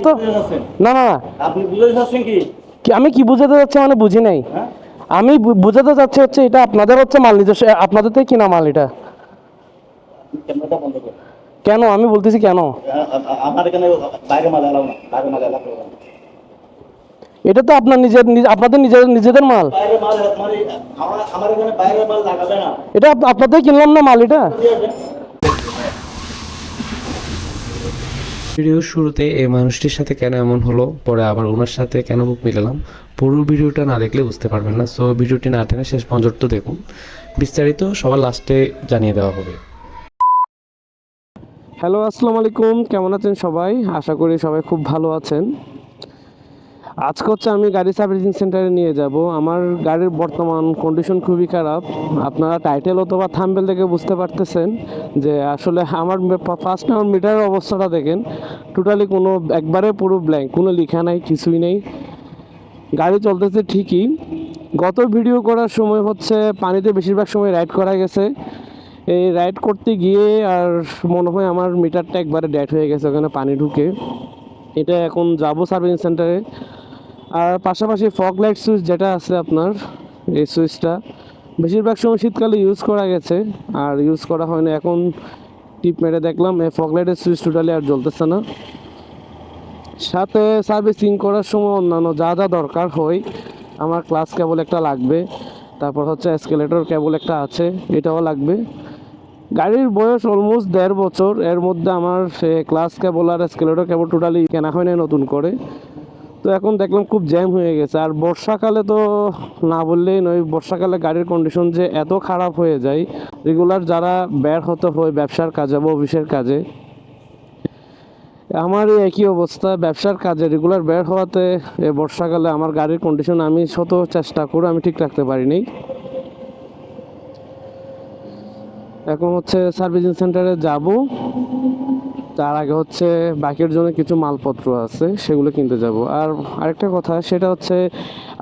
তো? না না আপনি বুঝতে চাচ্ছেন কি? কি আমি কি বুঝাতে যাচ্ছি মানে বুঝি নাই। হ্যাঁ? আমি বুঝাতে যাচ্ছি হচ্ছে এটা আপনাদের হচ্ছে মাল নিজস্ব আপনাদের থেকে কিনা মাল এটা? কেন? আমি বলতেছি কেন? আ- আ- আমার এখানে বাইরে মাল এলাও না বাইরে মাল এলাও এটা তো আপনার নিজের আপনাদের নিজের নিজেদের মাল। মানে এটা আপনাদের কিনলাম না মাল এটা ঠিক আছে? ভিডিওর শুরুতে এই মানুষটির সাথে কেন এমন হলো, পরে আবার ওনার সাথে কেন মুখ মিলালাম, পুরো ভিডিওটা না দেখলে বুঝতে পারবেন না। সো ভিডিওটি না টেনে শেষ পর্যন্ত দেখুন। বিস্তারিত সবার লাস্টে জানিয়ে দেওয়া হবে। হ্যালো আসসালামু আলাইকুম। কেমন আছেন সবাই? আশা করি সবাই খুব ভালো আছেন। আজকে হচ্ছে আমি গাড়ি সার্ভিসিং সেন্টারে নিয়ে যাব। আমার গাড়ির বর্তমান কন্ডিশন খুবই খারাপ। আপনারা টাইটেল অথবা থাম্বেল দেখে বুঝতে পারতেছেন যে আসলে আমার ফার্স্ট আমার মিটারের অবস্থাটা দেখেন। টোটালি কোনো একবারে পুরো ব্ল্যাঙ্ক কোনো লেখা নাই, কিছুই নেই। গাড়ি চলতেছে ঠিকই। গত ভিডিও করার সময় হচ্ছে পানিতে বেশিরভাগ সময় রাইড করা গেছে। এই রাইড করতে গিয়ে আর মনে হয় আমার মিটারটা একবারে ডেট হয়ে গেছে, ওখানে পানি ঢুকে। এটা এখন যাব সার্ভিসিং সেন্টারে। আর পাশাপাশি ফগ লাইট সুইচ যেটা আছে আপনার, এই সুইচটা বেশিরভাগ সময় শীতকালে ইউজ করা গেছে, আর ইউজ করা হয় না এখন টিপ মেরে দেখলাম, এই ফগ লাইটের সুইচ টোটালি আর জ্বলতেছে না। সাথে সার্ভিসিং করার সময় অন্যান্য যা যা দরকার হয়, আমার ক্লাস কেবল একটা লাগবে, তারপর হচ্ছে এসকেলেটর কেবল একটা আছে, এটাও লাগবে। গাড়ির বয়স অলমোস্ট দেড় বছর, এর মধ্যে আমার সে ক্লাস কেবল আর এসকেলেটর কেবল টোটালি কেনা হয় না নতুন করে। তো এখন দেখলাম খুব জ্যাম হয়ে গেছে। আর বর্ষাকালে তো না বললেই নয়, বর্ষাকালে গাড়ির কন্ডিশন যে এত খারাপ হয়ে যায় রেগুলার যারা বের হতে হয় ব্যবসার কাজে বা অফিসের কাজে, আমার একই অবস্থা, ব্যবসার কাজে রেগুলার বের হওয়াতে বর্ষাকালে আমার গাড়ির কন্ডিশন আমি শত চেষ্টা করে আমি ঠিক রাখতে পারিনি। এখন হচ্ছে সার্ভিসিং সেন্টারে যাব। তার আগে হচ্ছে বাকির জন্য কিছু মালপত্র আছে, সেগুলো কিনতে যাব। আর আরেকটা কথা, সেটা হচ্ছে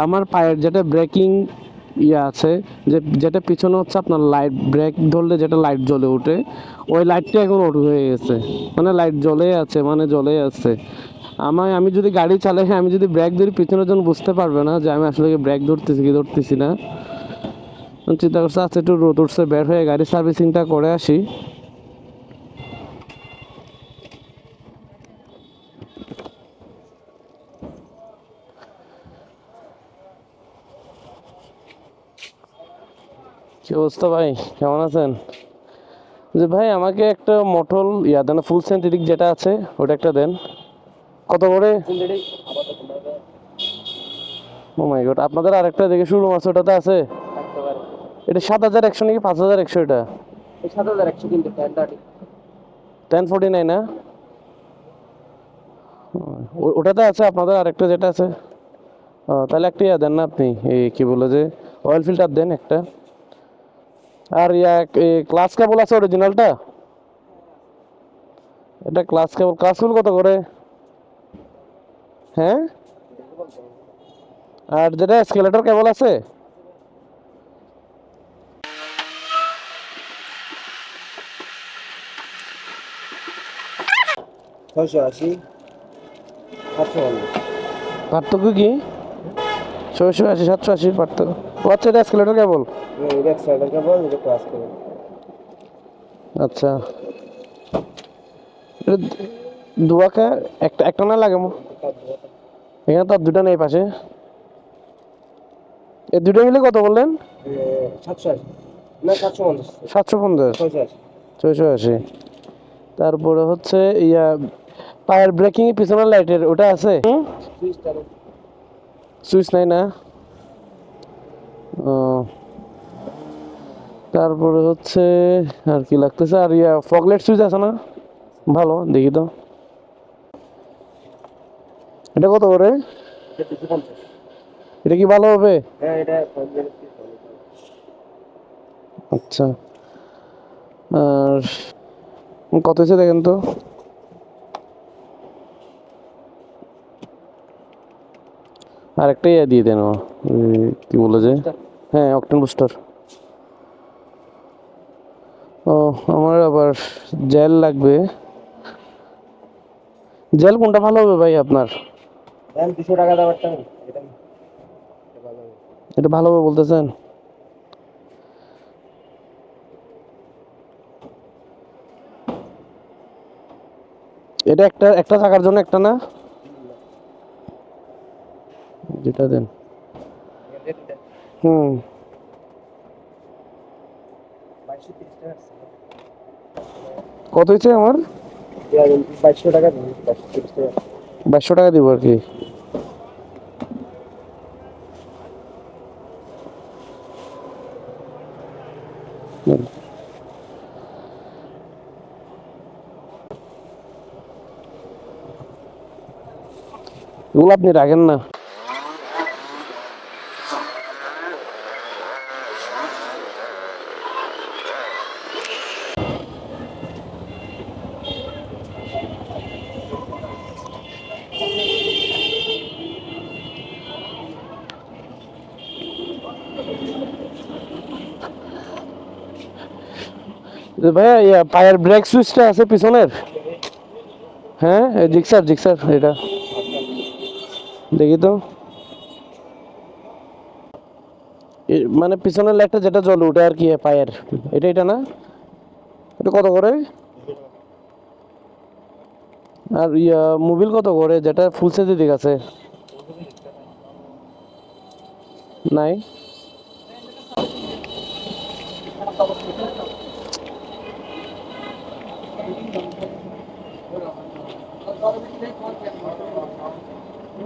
আমার পায়ের যেটা ব্রেকিং ইয়ে আছে, যে যেটা পিছনে হচ্ছে আপনার লাইট ব্রেক ধরলে যেটা লাইট জ্বলে ওঠে, ওই লাইটটা এখন ওঠু হয়ে গেছে। মানে লাইট জ্বলে আছে মানে জ্বলে আছে। আমায়, আমি যদি গাড়ি চালাই, আমি যদি ব্রেক ধরি পিছনের জন্য বুঝতে পারবে না যে আমি আসলে ব্রেক ধরতেছি কি ধরতেছি না। চিন্তা করছে আচ্ছা একটু রোদ উঠছে, বের হয়ে গাড়ি সার্ভিসিংটা করে আসি। কি অবস্থা ভাই? কেমন আছেন? যে ভাই আমাকে একটা মটল ইয়া দেন ফুল সেন্থেটিক যেটা আছে ওটা একটা দেন। কত করে? ও মাই গড আপনাদের আরেকটা দেখে শুরু আছে ওটাতে আছে? এটা সাত হাজার একশো নাকি পাঁচ হাজার একশো এটা? সাত হাজার একশো কিন্তু টেন ফোর্টি নাইন না? ওটাতে আছে আপনাদের আরেকটা যেটা আছে। তাহলে একটা ইয়া দেন না আপনি? এই কি বলে যে অয়েল ফিল্টার দেন একটা। আর ইয়া ক্লাস কেবল আছে অরিজিনালটা এটা ক্লাস কেবল ক্লাস কেবল কত করে? হ্যাঁ? আর যেটা স্কেলেটর কেবল আছে? ছয়শো আশি। সাতশো পার্থক্য কি? ছয়শো আশি সাতশো আশির পার্থক্য। আচ্ছা এটা স্কেলেটর কেবল কেবল এটা ক্লাস কেবল আচ্ছা। দুয়াকা একটা একটা না লাগে এখানে তো আর দুটো নেই পাশে। এই দুটো মিলে কত বললেন? সাতশো পঞ্চাশ। ছয়শো আশি। তারপরে হচ্ছে ইয়া পায়ের ব্রেকিং পিছনের লাইটের ওটা আছে? সুইচ নাই না? তারপরে হচ্ছে আর কি লাগতেছে? আর ইয়া ফগলেট সুইচ আছে না? ভালো দেখি তো। এটা কত করে? এটা কি ভালো হবে? হ্যাঁ আচ্ছা। আর কত হয়েছে দেখেন তো? আর একটা ইয়ে দিয়ে দেন কি বলে যে? হ্যাঁ অকটেন বুস্টার। ও আমার আবার জেল লাগবে। জেল কোনটা ভালো হবে ভাই আপনার? দুশো টাকা এটা ভালো হবে। বলতেছেন? এটা একটা একটা থাকার জন্য একটা না? যেটা দেন। হুম। কত হয়েছে আমার বাইশশো টাকা বাইশশো টাকা। দিব আর কি। এগুলো আপনি রাখেন না ভাইয়া, ইয়া, পায়ের ব্রেক সুইচটা আছে পিছনের? হ্যাঁ জিক্সার জিক্সার এটা। দেখি তো। মানে পিছনের লাইটটা যেটা জ্বলে ওটা আর কি পায়ের। এটা এটা না? এটা কত করে? আর, ইয়া, মোবিল কত করে? যেটা ফুল সাইজে দিক আছে। নাই?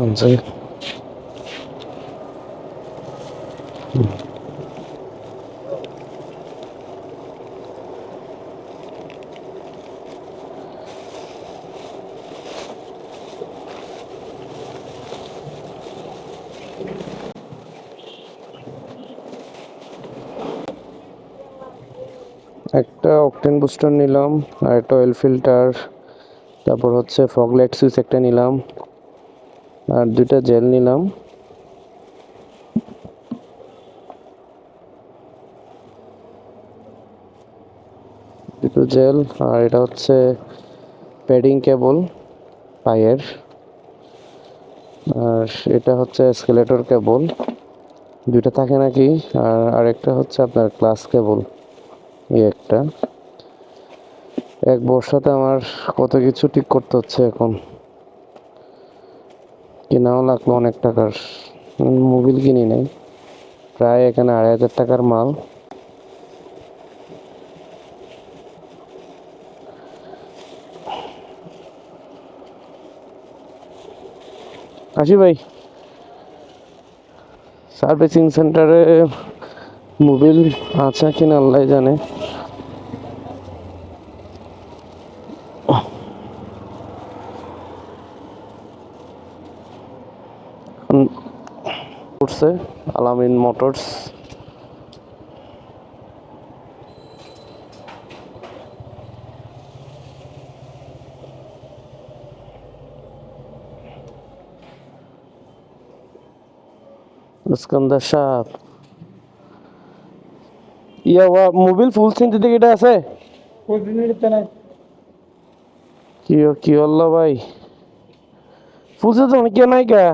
One একটা অকটেন বুস্টার নিলাম, আর একটা অয়েল ফিল্টার তারপর হচ্ছে ফগ লাইট সুইচ একটা নিলাম। আর দুইটা জেল নিলাম। দুটো জেল, আর এটা হচ্ছে প্যাডিং কেবল পায়ের। আর এটা হচ্ছে স্কেলেটর কেবল দুইটা থাকে নাকি? আর আরেকটা হচ্ছে আপনার ক্লাস কেবল এই একটা। এক বর্ষাতে আমার কত কিছু ঠিক করতে হচ্ছে এখন? কেনাও লাগল অনেক টাকার। মোবিল কিনি নাই। প্রায় এখানে আড়াই হাজার টাকার মাল। আসি ভাই। সার্ভিসিং সেন্টারে মোবিল আছে কিনা আল্লাহ জানে। উঠছে আলামিন মোটরস স্কন্দার সাপ ইয়া ওয়া মোবিল ফুল সিনথেটিক এটা আছে? কি কি হল্লা ভাই। ফুল সিনথেটিক অনেক নাই কা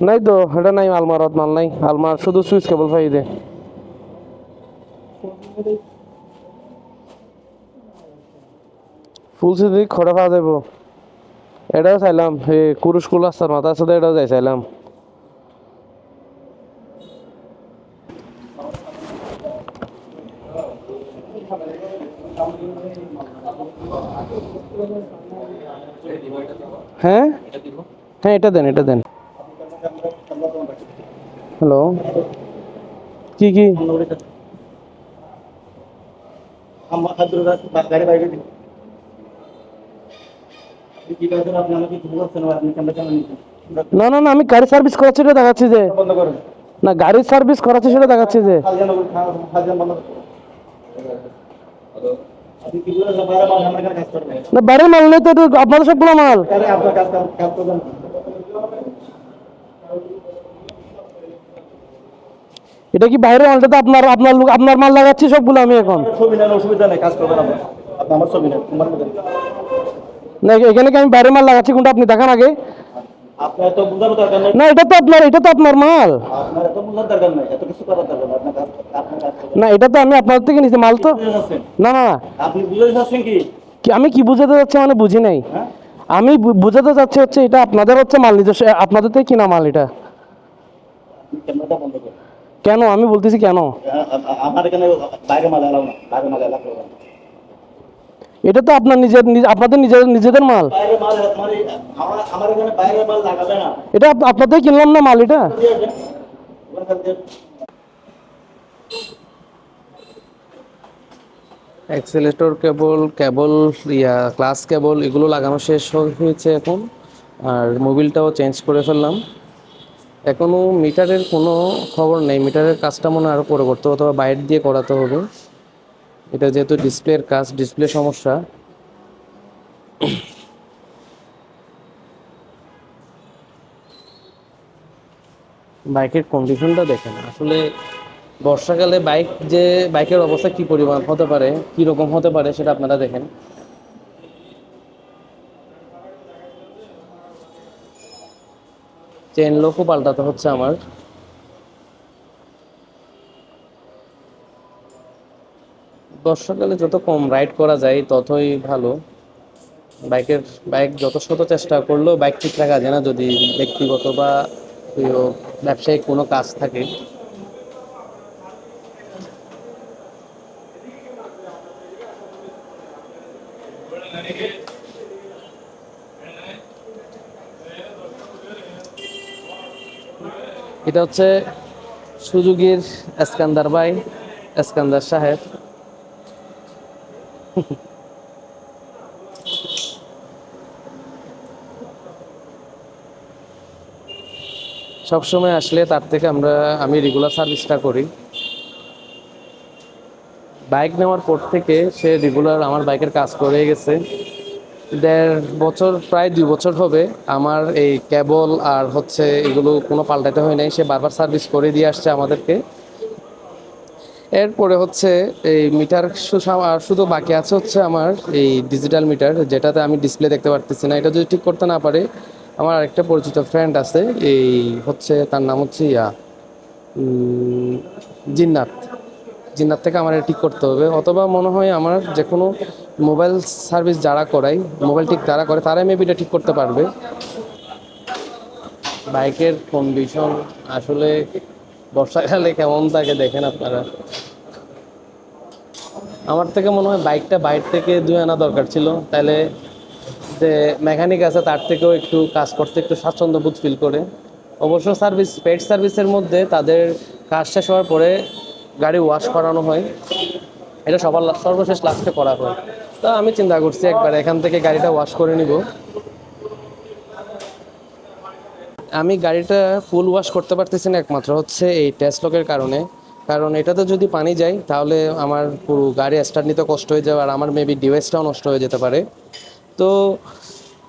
নাই তো এটা নাই আলমারত মাল নাই। আলমার শুধু সুইচ কেবল পাই দে। ফুল সিনথেটিক খড়া পাওয়া যাব এটাও চাইলাম হে কুরুশ কুল আস্তার মাথার সাথে এটাও যাই চাইলাম। হ্যাঁ? হ্যাঁ এটা দেন এটা দেন হ্যালো কি কি আমার খাদ্য গাড়ি বাইরে দিন আপনি কি করেছেন আপনি আমাকে কিছু বলছেন না, না না আমি গাড়ি সার্ভিস করাচ্ছি সেটা দেখাচ্ছি যে। না গাড়ির সার্ভিস করাচ্ছি সেটা দেখাচ্ছি যে। কি না বাইরের মাল নেই তো আপনাদের সবগুলো মাল তাহলে আপনার কাজ কাজ করবেন এটা কি বাইরের মালটা তো আপনার আপনার লোক- আপনার মাল লাগাচ্ছি সবগুলো আমি এখন? ছবি নেন অসুবিধা নেই কাজ করবেন আপনি। আমার ছবি নেন তোমার না এখানে কি আমি বাইরে মাল লাগাচ্ছি কোনটা আপনি দেখান আগে? আপনার তো বোঝার দরকার নেই। না এটা তো আপনার এটা তো আপনার মাল। আপনার আপনার আপনার না এটা তো আমি আপনাদের থেকে নিচ্ছি মাল তো না না কি? আমি কি বুঝাতে যাচ্ছি মানে বুঝি নাই। হ্যাঁ? আমি বুঝাতে যাচ্ছি হচ্ছে এটা আপনাদের হচ্ছে মাল নিজস্ব আপনাদের থেকে কিনা মাল এটা? কেন? আমি বলতেছি কেন? আ- আ- আমার এখানে বাইরে মাল এলাও না বাইরে মাল এলাও এটা তো আপনার নিজের আপনাদের নিজের নিজেদের মাল। বাইরে মাল মানে আমার আমার এখানে বাইরে মাল লাগাবে না। এটা আপ- আপনাদের কিনলাম না মাল এটা? অ্যাক্সেলেটর কেবল কেবল ইয়া ক্লাস কেবল এগুলো লাগানো শেষ হয়ে- হয়েছে এখন। আর মোবিলটাও চেঞ্জ করে ফেললাম। এখনও মিটারের কোনো খবর নেই। মিটারের কাজটা মনে আরও পরে করতে হবে অথবা বাইরে দিয়ে করাতে হবে। এটা যেহেতু ডিসপ্লের কাজ, ডিসপ্লে সমস্যা। বাইকের কন্ডিশনটা দেখেন। আসলে বর্ষাকালে বাইক যে, বাইকের অবস্থা কি পরিমাণ হতে পারে, কি রকম হতে পারে সেটা আপনারা দেখেন। চেন লোকও পাল্টাতে হচ্ছে আমার। বর্ষাকালে যত কম রাইড করা যায়, ততই ভালো। বাইকের, বাইক যত শত চেষ্টা করলেও বাইক ঠিক রাখা যায় না যদি ব্যক্তিগত বা ব্যবসায়িক কোনো কাজ থাকে। এটা হচ্ছে সুযোগের এসকান্দার ভাই, এসকান্দার সাহেব। সবসময় আসলে তার থেকে আমরা, আমি রেগুলার সার্ভিসটা করি। বাইক নেওয়ার পর থেকে সে রেগুলার আমার বাইকের কাজ করে গেছে। দেড় বছর, প্রায় দুই বছর হবে আমার এই কেবল আর হচ্ছে এগুলো কোনো পাল্টাতে হয় নাই। সে বারবার সার্ভিস করে দিয়ে আসছে আমাদেরকে। এরপরে হচ্ছে এই মিটার আর শুধু বাকি আছে হচ্ছে আমার এই ডিজিটাল মিটার যেটাতে আমি ডিসপ্লে দেখতে পারতেছি না। এটা যদি ঠিক করতে না পারে, আমার আরেকটা পরিচিত ফ্রেন্ড আছে, এই হচ্ছে তার নাম হচ্ছে ইয়া জিন্নাত। জিন্নাত থেকে আমার ঠিক করতে হবে। অথবা মনে হয় আমার যে কোনো মোবাইল সার্ভিস যারা করাই মোবাইল ঠিক তারা করে, তারাই মেবি এটা ঠিক করতে পারবে। বাইকের কন্ডিশন আসলে বর্ষাকালে কেমন থাকে দেখেন আপনারা। আমার থেকে মনে হয় বাইকটা বাইরে থেকে দুই আনা দরকার ছিল। তাহলে যে মেকানিক আছে, তার থেকেও একটু কাজ করতে একটু স্বাচ্ছন্দ্য বোধ ফিল করে। অবশ্য সার্ভিস পেড সার্ভিসের মধ্যে তাদের কাজ শেষ হওয়ার পরে গাড়ি ওয়াশ করানো হয়। এটা সবার সর্বশেষ লাস্টে করা হয়। তো আমি চিন্তা করছি একবার এখান থেকে গাড়িটা ওয়াশ করে নিব। আমি গাড়িটা ফুল ওয়াশ করতে পারতেছি না একমাত্র, হচ্ছে এই টেস্ট লকের কারণে। কারণ এটাতে যদি পানি যায়, তাহলে আমার পুরো গাড়ি স্টার্ট নিতে কষ্ট হয়ে যাবে, আর আমার মেবি ডিভাইসটাও নষ্ট হয়ে যেতে পারে। তো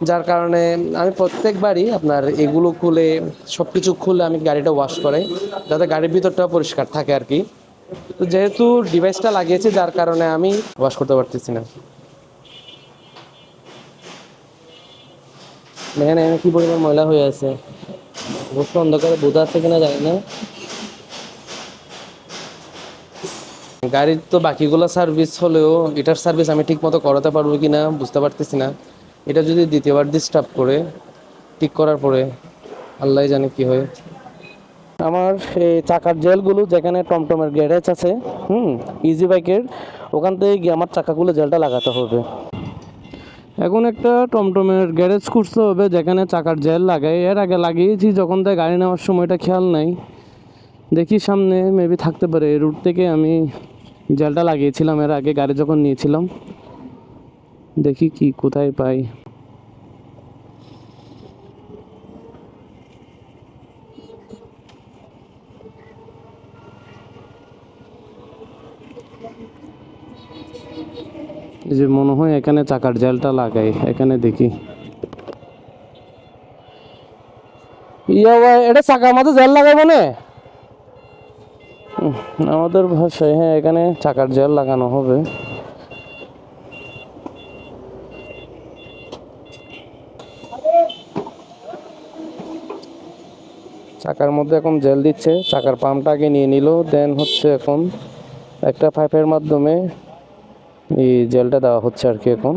যার কারণে আমি প্রত্যেকবারই আপনার এগুলো খুলে সব কিছু খুলে আমি গাড়িটা ওয়াশ করাই, যাতে গাড়ির ভিতরটাও পরিষ্কার থাকে আর কি। তো যেহেতু ডিভাইসটা লাগিয়েছি, যার কারণে আমি ওয়াশ করতে পারতেছি না। দেখেন, এখানে কি পরিমাণ ময়লা হয়ে আছে। অবশ্য অন্ধকারে বোঝা আছে কিনা জানি না। গাড়ির তো বাকিগুলো সার্ভিস হলেও এটার সার্ভিস আমি ঠিক মতো করাতে পারব কি না বুঝতে পারতেছি না। এটা যদি দ্বিতীয়বার ডিস্টার্ব করে, ঠিক করার পরে আল্লাহ জানে কি হয়। আমার এই চাকার জেলগুলো যেখানে টমটমের গ্যারেজ আছে, হুম ইজি বাইকের ওখান থেকে গিয়ে আমার চাকাগুলো জেলটা লাগাতে হবে। এখন একটা টমটমের গ্যারেজ খুঁজতে হবে, যেখানে চাকার জেল লাগাই। এর আগে লাগিয়েছি, যখন তাই গাড়ি নেওয়ার সময়টা খেয়াল নাই। দেখি সামনে মেবি থাকতে পারে, এই রুট থেকে আমি জেলটা লাগিয়েছিলাম। এর আগে গাড়ি যখন নিয়েছিলাম, দেখি কি, কোথায় পাই। এই যে মনে হয় এখানে চাকার জেলটা লাগাই, এখানে দেখি। ইয়া এটা চাকার মাঝে জেল লাগাই মানে আমাদের ভাষায় হ্যাঁ এখানে চাকার জেল লাগানো হবে। চাকার মধ্যে এখন জেল দিচ্ছে, চাকার পাম্পটা আগে নিয়ে নিল, দেন হচ্ছে এখন একটা পাইপের মাধ্যমে এই জেলটা দেওয়া হচ্ছে আর কি এখন।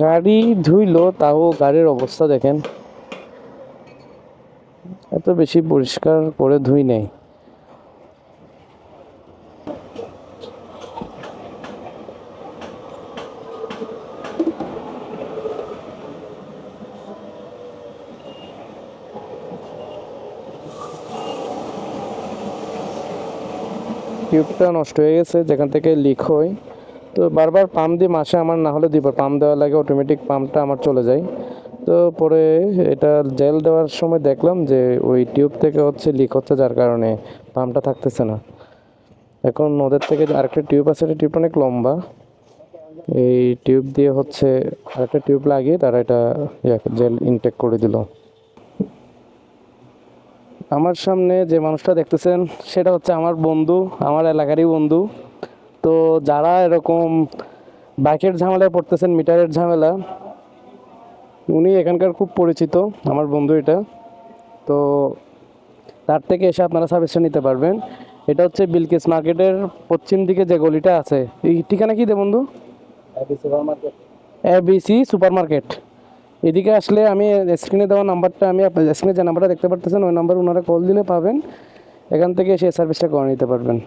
গাড়ি ধুইলো, তাও গাড়ির অবস্থা দেখেন। এত বেশি পরিষ্কার করে ধুই নেই। টিউবটা নষ্ট হয়ে গেছে, যেখান থেকে লিক হয়। তো বারবার পাম্প দিয়ে মাসে আমার না হলে দুইবার পাম্প দেওয়া লাগে অটোমেটিক পাম্পটা আমার চলে যায়। তো পরে এটা জেল দেওয়ার সময় দেখলাম যে ওই টিউব থেকে হচ্ছে লিক হচ্ছে, যার কারণে পাম্পটা থাকতেছে না। এখন নদের থেকে আরেকটা টিউব আছে, এটা টিউবটা অনেক লম্বা। এই টিউব দিয়ে হচ্ছে আরেকটা টিউব লাগিয়ে তারা এটা জেল ইনটেক করে দিল। আমার সামনে যে মানুষটা দেখতেছেন সেটা হচ্ছে আমার বন্ধু আমার এলাকারই বন্ধু। তো যারা এরকম বাইকের ঝামেলায় পড়তেছেন মিটারের ঝামেলা উনি এখানকার খুব পরিচিত আমার বন্ধু এটা। তো তার থেকে এসে আপনারা সার্ভিসটা নিতে পারবেন। এটা হচ্ছে বিলকিস মার্কেটের পশ্চিম দিকে যে গলিটা আছে এই ঠিকানা কি দে বন্ধু? Super market ABC super market এদিকে আসলে আমি স্ক্রিনে দেওয়া নাম্বারটা আমি আপনার স্ক্রিনে যে নাম্বারটা দেখতে পারতেছেন, ওই নাম্বার ওনারা কল দিলে পাবেন। এখান থেকে সেই সার্ভিসটা করে নিতে পারবেন।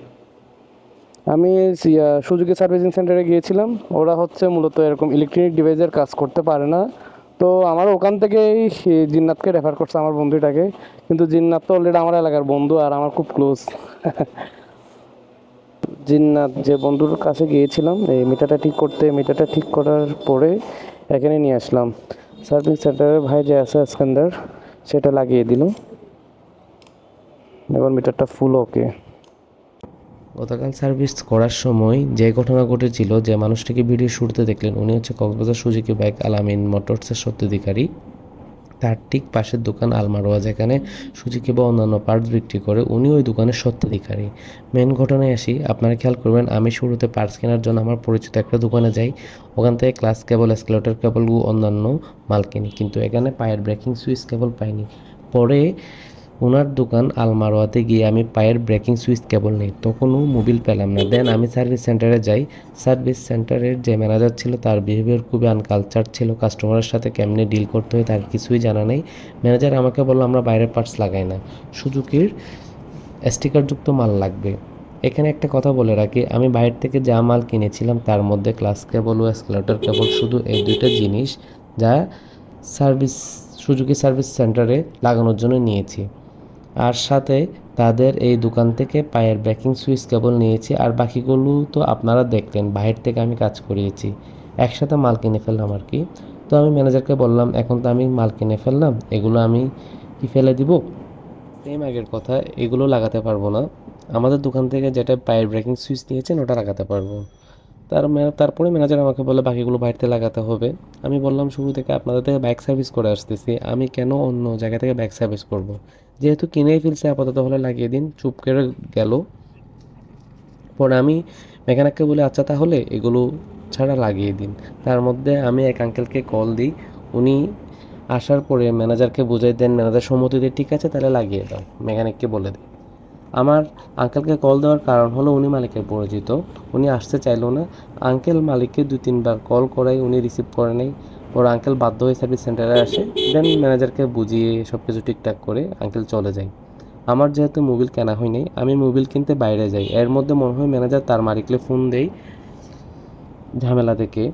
আমি সিয়া- সুজুকি সার্ভিসিং সেন্টারে গিয়েছিলাম। ওরা হচ্ছে মূলত এরকম ইলেকট্রনিক ডিভাইসের কাজ করতে পারে না। তো আমার ওখান থেকেই জিন্নাতকে রেফার করছে আমার বন্ধুটাকে। কিন্তু জিন্নাত তো অলরেডি আমার এলাকার বন্ধু আর আমার খুব ক্লোজ জিন্নাত যে বন্ধুর কাছে গিয়েছিলাম, এই মিটারটা ঠিক করতে মিটারটা ঠিক করার পরে এখানে নিয়ে আসলাম। সার্ভিস সেন্টারের ভাই যে আছে স্ক্যান্ডার সেটা লাগিয়ে দিল। এবার মিটারটা ফুল ওকে গতকাল সার্ভিস করার সময় যে ঘটনা ঘটেছিল, যে মানুষটিকে ভিডিও শুরুতে দেখলেন, উনি হচ্ছে কক্সবাজার সুজুকি বাইক আলামিন মোটরসের সত্ত্বাধিকারী তার ঠিক পাশের দোকান আলমারোয়া, যেখানে সুজুকি বা অন্যান্য পার্টস বিক্রি করে উনি ওই দোকানের সত্ত্বাধিকারী মেন ঘটনায় আসি, আপনারা খেয়াল করবেন, আমি শুরুতে পার্টস কেনার জন্য আমার পরিচিত একটা দোকানে যাই। ওখান থেকে ক্লাস কেবল স্কেলটার কেবল অন্যান্য মাল কিনি, কিন্তু এখানে পায়ের ব্রেকিং সুইচ কেবল পাইনি। পরে ওনার দোকান আলমারোয়াতে গিয়ে আমি পায়ের ব্রেকিং সুইচ কেবল নেই, তখনও মোবিল পেলাম না। দেন আমি সার্ভিস সেন্টারে যাই। সার্ভিস সেন্টারের যে ম্যানেজার ছিল তার বিহেভিয়ার খুবই আনকালচার ছিল, কাস্টমারের সাথে কেমনে ডিল করতে হয় তার কিছুই জানা নেই। ম্যানেজার আমাকে বলল, আমরা বাইরের পার্টস লাগাই না। সুজুকির স্টিকারযুক্ত মাল লাগবে। এখানে একটা কথা বলে রাখি, আমি বাইরে থেকে যা মাল কিনেছিলাম তার মধ্যে ক্লাস কেবল ও এসকেলেটর কেবল, শুধু এই দুইটা জিনিস যা সার্ভিস, সুজুকি সার্ভিস সেন্টারে লাগানোর জন্য নিয়েছি। আর সাথে তাদের এই দোকান থেকে পায়ের ব্রেকিং সুইচ কেবল নিয়েছি, আর বাকিগুলো তো আপনারা দেখলেন, বাইরে থেকে আমি কাজ করিয়েছি। একসাথে মাল কিনে ফেললাম আর কি। তো আমি ম্যানেজারকে বললাম, এখন তো আমি মাল কিনে ফেললাম, এগুলো আমি কি ফেলে দিব? সেম আগের কথা, এগুলো লাগাতে পারব না। আমাদের দোকান থেকে যেটা পায়ের ব্রেকিং সুইচ নিয়েছেন, ওটা লাগাতে পারব। তার তারপরে ম্যানেজার আমাকে বলে বাকিগুলো বাড়িতে লাগাতে হবে। আমি বললাম, শুরু থেকে আপনাদের থেকে বাইক সার্ভিস করে আসতেছি। আমি কেন অন্য জায়গা থেকে বাইক সার্ভিস করব। যেহেতু কিনেই ফেলছে, আপাতত হলে লাগিয়ে দিন। চুপ করে গেল। পরে আমি মেকানিককে বলে আচ্ছা তাহলে এগুলো ছাড়া লাগিয়ে দিন। তার মধ্যে আমি এক আঙ্কেলকে কল দিই। উনি আসার পরে ম্যানেজারকে বুঝাই দেন ম্যানেজার সম্মতি দিয়ে ঠিক আছে, তাহলে লাগিয়ে দাও। মেকানিককে বলে দিই। আমার আঙ্কেলকে কল দেওয়ার কারণ হলো উনি মালিকের পরিচিত। উনি আসতে চাইলো না। আঙ্কেল মালিককে দু তিনবার কল করাই উনি রিসিভ করে নেই। ওর আঙ্কেল বাধ্য হয়ে সার্ভিস সেন্টারে আসে। দেন ম্যানেজারকে বুঝিয়ে সব কিছু ঠিকঠাক করে আঙ্কেল চলে যায়। আমার যেহেতু মোবিল কেনা হয়নি আমি মোবিল কিনতে বাইরে যাই। এর মধ্যে মনে হয় ম্যানেজার তার মালিককে ফোন দেই ঝামেলা থেকে।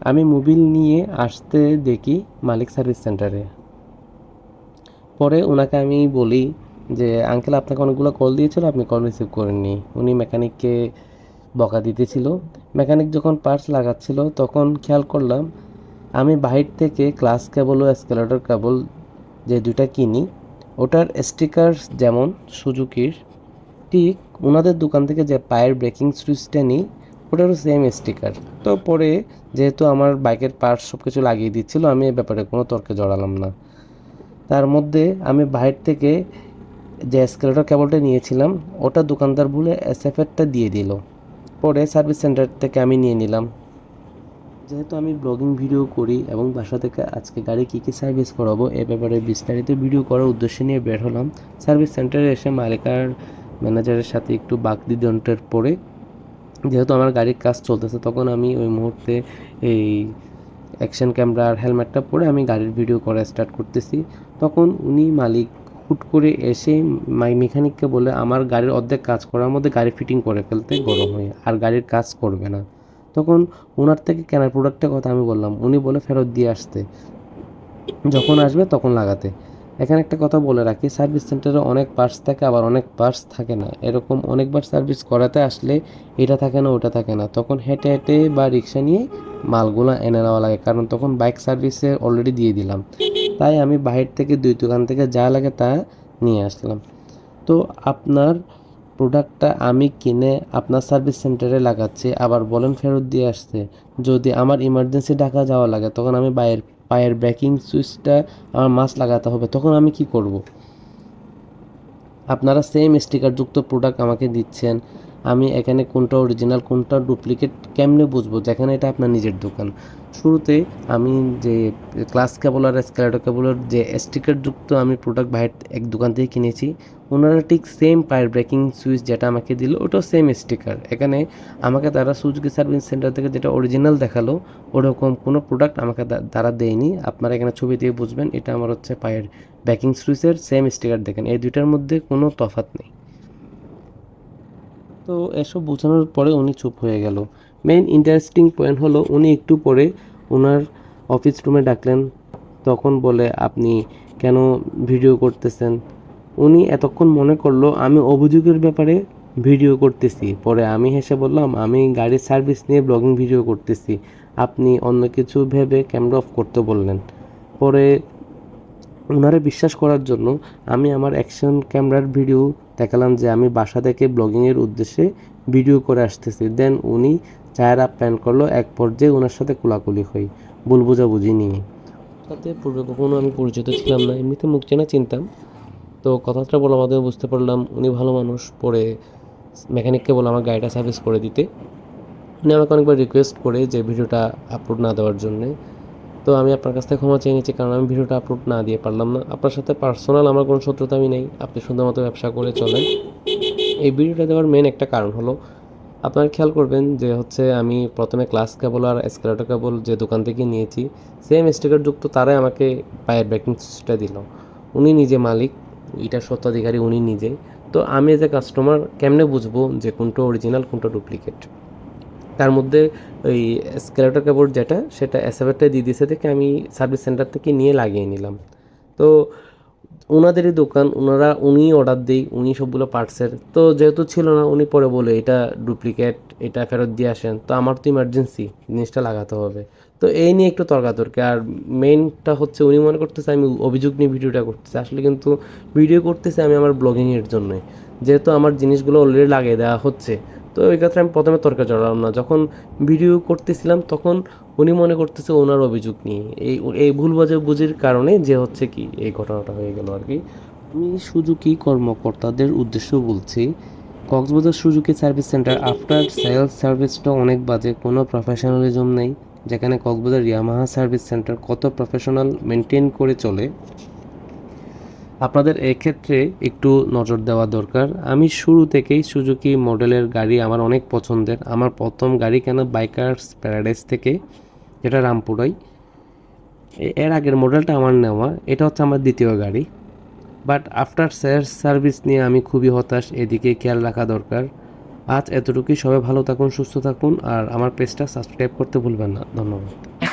আমি মোবিল নিয়ে আসতে দেখি মালিক সার্ভিস সেন্টারে পরে ওনাকে আমি বলি যে আঙ্কেল আপনাকে অনেকগুলো কল দিয়েছিল, আপনি কল রিসিভ করেননি। উনি মেকানিককে বকা দিতেছিল। মেকানিক যখন পার্টস লাগাচ্ছিল, তখন খেয়াল করলাম, আমি বাহির থেকে ক্লাস কেবল ও এসকেলেটর কেবল যে দুইটা কিনি, ওটার স্টিকার যেমন সুজুকির, ঠিক ওনাদের দোকান থেকে যে পায়ের ব্রেকিং সুইচটা নিই, ওটারও সেম স্টিকার তো পরে যেহেতু আমার বাইকের পার্টস সব কিছু লাগিয়ে দিচ্ছিল, আমি এ ব্যাপারে কোনো তর্কে জড়ালাম না। তার মধ্যে আমি বাইরে থেকে যে স্কেলেটর কেবলটা নিয়েছিলাম, ওটা দোকানদার বলে এসএফএরটা দিয়ে দিল। পরে সার্ভিস সেন্টার থেকে আমি নিয়ে নিলাম। যেহেতু আমি ব্লগিং ভিডিও করি এবং বাসা থেকে আজকে গাড়ি কী কী সার্ভিস করাবো এ ব্যাপারে বিস্তারিত ভিডিও করার উদ্দেশ্য নিয়ে বের হলাম। সার্ভিস সেন্টারে এসে মালিকার ম্যানেজারের সাথে একটু বাকদিদন্তের পরে যেহেতু আমার গাড়ির কাজ চলতেছে, তখন আমি ওই মুহূর্তে এই অ্যাকশন ক্যামেরা আর হেলমেটটা পরে আমি গাড়ির ভিডিও করা স্টার্ট করতেছি। তখন উনি মালিক হুট করে এসে মেকানিককে বলে, আমার গাড়ির অর্ধেক কাজ করার মধ্যে গাড়ি ফিটিং করে ফেলতে গরম হয়ে, আর গাড়ির কাজ করবে না। তখন ওনার থেকে কেনার প্রোডাক্টের কথা আমি বললাম। উনি বলে, ফেরত দিয়ে আসতে। যখন আসবে তখন লাগাতে। এখানে একটা কথা বলে রাখি, সার্ভিস সেন্টারে অনেক পার্টস থাকে, আবার অনেক পার্টস থাকে না। এরকম অনেকবার সার্ভিস করাতে আসলে এটা থাকে না, ওটা থাকে না। তখন হেঁটে হেঁটে বা রিক্সা নিয়ে মালগুলো এনে নেওয়া লাগে, কারণ তখন বাইক সার্ভিসে অলরেডি দিয়ে দিলাম। তাই আমি বাহির থেকে দুই দোকান থেকে যা লাগে তা নিয়ে আসলাম। তো আপনার প্রোডাক্টটা আমি কিনে আপনার সার্ভিস সেন্টারে লাগাচ্ছি, আবার বলেন ফেরত দিয়ে আসতে যদি আমার ইমার্জেন্সি ঢাকা যাওয়া লাগে, তখন আমি বাইরের পায়ের ব্রেকিং সুইচটা আমার মাছ লাগাতে হবে, তখন আমি কি করব? আপনারা সেম স্টিকারযুক্ত প্রোডাক্ট আমাকে দিচ্ছেন। আমি এখানে কোনটা অরিজিনাল কোনটা ডুপ্লিকেট কেমনে বুঝব? যেখানে এটা আপনার নিজের দোকান। শুরুতে আমি যে ক্লাস কেবল আর স্কেলেটর কেবলের যে স্টিকারযুক্ত আমি প্রোডাক্ট বাইরে এক দোকান থেকে কিনেছি, ওনারা ঠিক সেম পায়ের ব্রেকিং সুইচ যেটা আমাকে দিল, ওটাও সেম স্টিকার এখানে আমাকে তারা সুজুকি সার্ভিস সেন্টার থেকে যেটা অরিজিনাল দেখাল, ওরকম কোনো প্রোডাক্ট আমাকে তারা দেয়নি। আপনারা এখানে ছবি দিয়ে বুঝবেন, এটা আমার হচ্ছে পায়ের ব্যাকিং সুইচের সেম স্টিকার দেখেন। এই দুইটার মধ্যে কোনো তফাৎ নেই। তো এসব বোঝানোর পরে উনি চুপ হয়ে গেল। মেইন ইন্টারেস্টিং পয়েন্ট হলো উনি একটু পরে ওনার অফিস রুমে ডাকলেন, তখন বলে, আপনি কেন ভিডিও করতেছেন? উনি এতক্ষণ মনে করল, আমি অভিযোগের ব্যাপারে ভিডিও করতেছি। পরে আমি হেসে বললাম, আমি গাড়ির সার্ভিস নিয়ে ব্লগিং ভিডিও করতেছি। আপনি অন্য কিছু ভেবে ক্যামেরা অফ করতে বললেন। পরে ওনারে বিশ্বাস করার জন্য আমি আমার অ্যাকশন ক্যামেরার ভিডিও দেখালাম যে আমি বাসা থেকে ব্লগিংয়ের উদ্দেশ্যে ভিডিও করে আসতেছি। দেন উনি চায়ের প্ল্যান করল, এক পর্যায়ে ওনার সাথে কোলাকুলি হই। ভুল বোঝাবুঝি নিয়ে। সাথে পূর্বে কখনো আমি পরিচিত ছিলাম না, এমনিতে মুখ চেনা চিনতাম। তো কথাটা বলার মাধ্যমে বুঝতে পারলাম উনি ভালো মানুষ পরে মেকানিককে বলে আমার গাড়িটা সার্ভিস করে দিতে। উনি আমাকে অনেকবার রিকোয়েস্ট করে যে ভিডিওটা আপলোড না দেওয়ার জন্যে। তো আমি আপনার কাছ থেকে ক্ষমা চেয়ে নিচ্ছি, কারণ আমি ভিডিওটা আপলোড না দিয়ে পারলাম না। আপনার সাথে পার্সোনাল আমার কোনো শত্রুতা আমি নেই। আপনি মতো ব্যবসা করে চলেন। এই ভিডিওটা দেওয়ার মেন একটা কারণ হলো, আপনারা খেয়াল করবেন যে হচ্ছে আমি প্রথমে ক্লাস কেবল আর এসকেলেটর কেবল যে দোকান থেকে নিয়েছি সেম স্টিকার যুক্ত তারাই আমাকে পায়ের ব্যাকিং সুইচটা দিল। উনি নিজে মালিক এটার স্বত্বাধিকারী উনি নিজে। তো আমি এজ এ কাস্টমার কেমনে বুঝব যে কোনটা অরিজিনাল কোনটা ডুপ্লিকেট তার মধ্যে ওই স্কেলেটর কেবল যেটা, সেটা এসএফএরটা দিয়ে দিয়েছে দেখে আমি সার্ভিস সেন্টার থেকে নিয়ে লাগিয়ে নিলাম। তো ওনাদেরই দোকান ওনারা উনি অর্ডার দেই, উনি সবগুলো পার্টসের তো যেহেতু ছিল না, উনি পরে বলে, এটা ডুপ্লিকেট এটা ফেরত দিয়ে আসেন। তো আমার তো ইমার্জেন্সি জিনিসটা লাগাতে হবে। তো এই নিয়ে একটু তর্কাতর্কি। আর মেইনটা হচ্ছে, উনি মনে করতেছে, আমি অভিযোগ নিয়ে ভিডিওটা করতেছি। আসলে কিন্তু ভিডিও করতেছি আমি আমার ব্লগিংয়ের জন্য। যেহেতু আমার জিনিসগুলো অলরেডি লাগিয়ে দেওয়া হচ্ছে। তো ওই ক্ষেত্রে আমি প্রথমে তর্কে জড়ালাম না। যখন ভিডিও করতেছিলাম, তখন উনি মনে করতেছে ওনার অভিযোগ নিয়ে। এই এই ভুল বাজে বুঝির কারণে যে হচ্ছে কি, এই ঘটনাটা হয়ে গেল আর কি। আমি সুজুকি কর্মকর্তাদের উদ্দেশ্য বলছি, Cox's Bazar Suzuki service centre after sales সার্ভিসটা অনেক বাজে, কোনো প্রফেশনালিজম নেই, যেখানে কক্সবাজার ইয়ামাহা সার্ভিস সেন্টার কত প্রফেশনাল মেনটেন করে চলে আপনাদের এক্ষেত্রে একটু নজর দেওয়া দরকার। আমি শুরু থেকেই সুজুকি মডেলের গাড়ি আমার অনেক পছন্দের। আমার প্রথম গাড়ি কেন বাইকার্স প্যারাডাইস থেকে? যেটা রামপুরাই। এর আগের মডেলটা আমার নেওয়া। এটা হচ্ছে আমার দ্বিতীয় গাড়ি। বাট আফটার সেলস সার্ভিস নিয়ে আমি খুবই হতাশ। এদিকে খেয়াল রাখা দরকার। আজ এতটুকুই। সবাই ভালো থাকুন, সুস্থ থাকুন। আর আমার পেজটা সাবস্ক্রাইব করতে ভুলবেন না। ধন্যবাদ।